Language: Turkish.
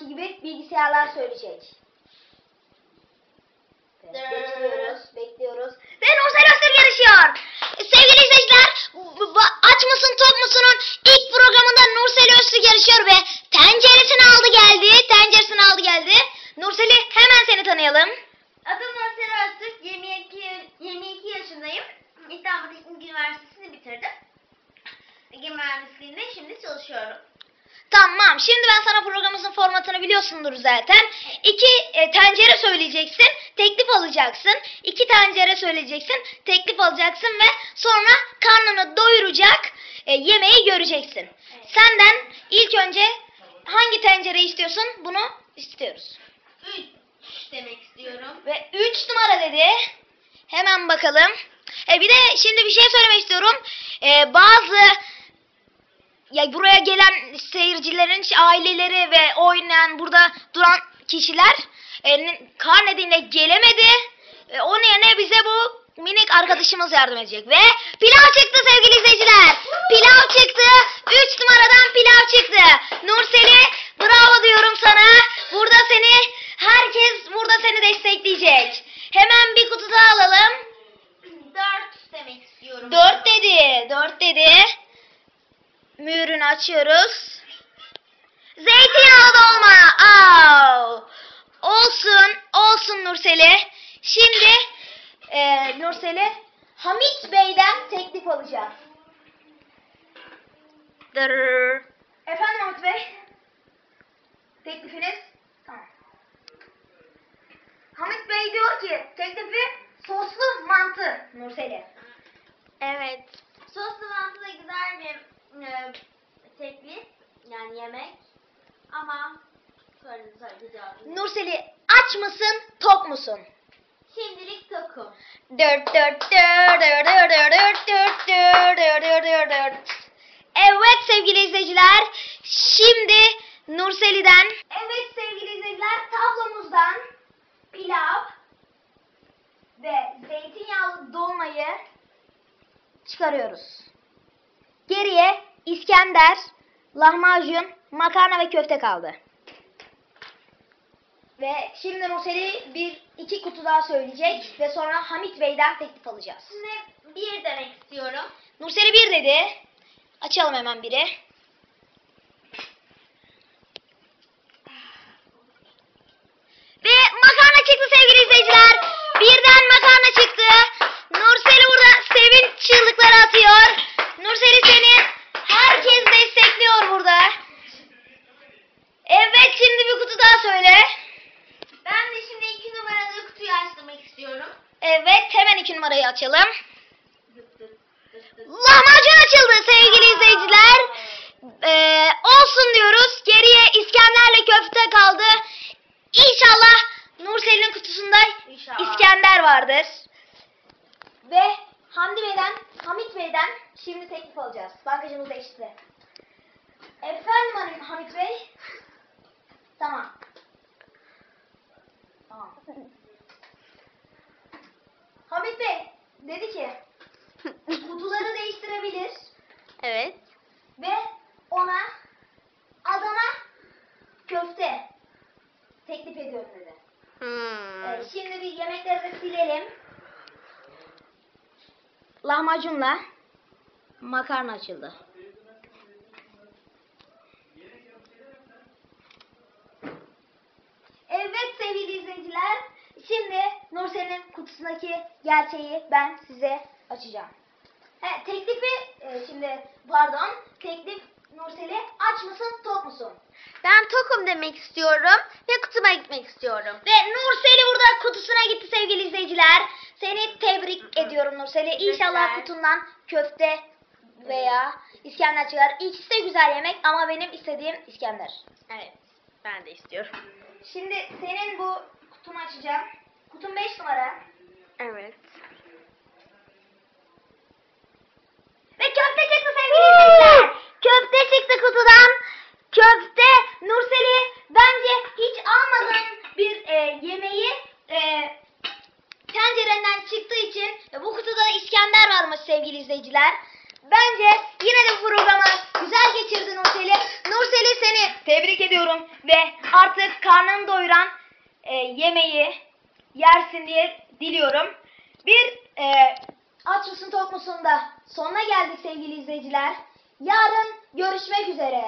Şimdi bilgisayarlar söyleyecek. Evet, bekliyoruz, bekliyoruz. Ve Nursel Öztürk yarışıyor. Sevgili izleyiciler, Aç mısın Tok musun'un ilk programında Nursel Öztürk yarışıyor ve tenceresini aldı geldi, tenceresini aldı geldi. Nursel'i hemen seni tanıyalım. Adım Nursel Öztürk. 22, 22 yaşındayım. İstanbul Teknik Üniversitesi'ni bitirdim. Ege Mühendisliğinde şimdi çalışıyorum. Tamam. Şimdi ben sana programımızın formatını biliyorsundur zaten. İki e, tencere söyleyeceksin, teklif alacaksın. İki tencere söyleyeceksin, teklif alacaksın ve sonra karnını doyuracak e, yemeği göreceksin. Senden ilk önce hangi tencereyi istiyorsun? Bunu istiyoruz. 3 demek istiyorum. Ve 3 numara dedi. Hemen bakalım. E bir de şimdi bir şey söylemek istiyorum. E, bazı ya buraya gelen seyircilerin aileleri ve oynayan burada duran kişiler e, kar nedeniyle gelemedi. E, onun yerine bize bu minik arkadaşımız yardım edecek. Ve pilav çıktı sevgili izleyiciler. Pilav çıktı. 3 numaradan pilav çıktı. Nurseli bravo diyorum sana. Burada seni herkes burada seni destekleyecek. Hemen bir kutu daha alalım. 4 demek istiyorum. 4 dedi. 4 dedi. Mühürünü açıyoruz. Zeytinyağlı dolma. Au. Olsun. Olsun Nurseli. Şimdi e, Nurseli Hamit Bey'den teklif alacağız. Dırr. Efendim Hamit Bey. Teklifiniz? Tamam. Hamit Bey diyor ki teklifi soslu mantı Nurseli. Evet. Soslu mantı da güzel bir e, teklif. Yani yemek. Ama sonra söyleyeceğim. Nurseli aç mısın, tok musun? Şimdilik tokum. Dört dört dört dört dört dört dört dört dört dört dört dört. Evet sevgili izleyiciler, şimdi Nurseli'den Evet sevgili izleyiciler, tablomuzdan pilav ve zeytinyağlı dolmayı çıkarıyoruz. Geriye İskender, lahmacun, makarna ve köfte kaldı. Ve şimdi Nurseli bir iki kutu daha söyleyecek ve sonra Hamit Bey'den teklif alacağız. Şimdi bir demek istiyorum. Nurseli bir dedi. Açalım hemen biri. Ve makarna çıktı sevgili izleyiciler. Birden makarna çıktı. Nurseli burada sevinç çığlıkları atıyor. Nurseli seni herkes destekliyor burada. Evet şimdi bir kutu daha söyle. Ben de şimdi iki numaralı kutuyu açtırmak istiyorum. Evet hemen iki numarayı açalım. Lahmacun açıldı sevgili izleyiciler. Ee, olsun diyoruz. Geriye İskender'le köfte kaldı. İnşallah Nursel'in kutusunda İnşallah. İskender vardır. Ve Hamdi Bey'den, Hamit Bey'den şimdi teklif alacağız. Bankacımız değişti. Efendim Hanım Hamit Bey. Tamam. Tamam. Hamit Bey dedi ki kutuları değiştirebilir Evet. ve ona Adana köfte teklif ediyorum dedi. Hmm. Ee, şimdi bir yemekleri de silelim. Lahmacunla makarna açıldı. Evet sevgili izleyiciler. Şimdi Nursel'in kutusundaki gerçeği ben size açacağım. He, teklifi e, şimdi pardon teklif Nursel'e aç mısın tok musun? Ben tokum demek istiyorum ve kutuma gitmek istiyorum. Ve Nursel'i burada kutusuna gitti sevgili izleyiciler. Seni tebrik ediyorum Nursel'i. İnşallah kutundan köfte veya İskender çıkar. İkisi de güzel yemek ama benim istediğim İskender. Evet. Ben de istiyorum. Şimdi senin bu kutunu açacağım. Kutun 5 numara. Evet. Ve köfte çıktı sevgili izleyiciler. Köfte çıktı kutudan. Köfte Nursel'i bence hiç almadığın bir e, yemeği e, tencerenden çıktığı için e, bu kutuda İskender varmış sevgili izleyiciler. Bence yine de bu programı güzel geçirdin Nursel'i. Nursel'i seni tebrik ediyorum. ve artık karnını doyuran e, yemeği yersin diye diliyorum. Bir e, aç mısın sonuna geldik sevgili izleyiciler. Yarın görüşmek üzere.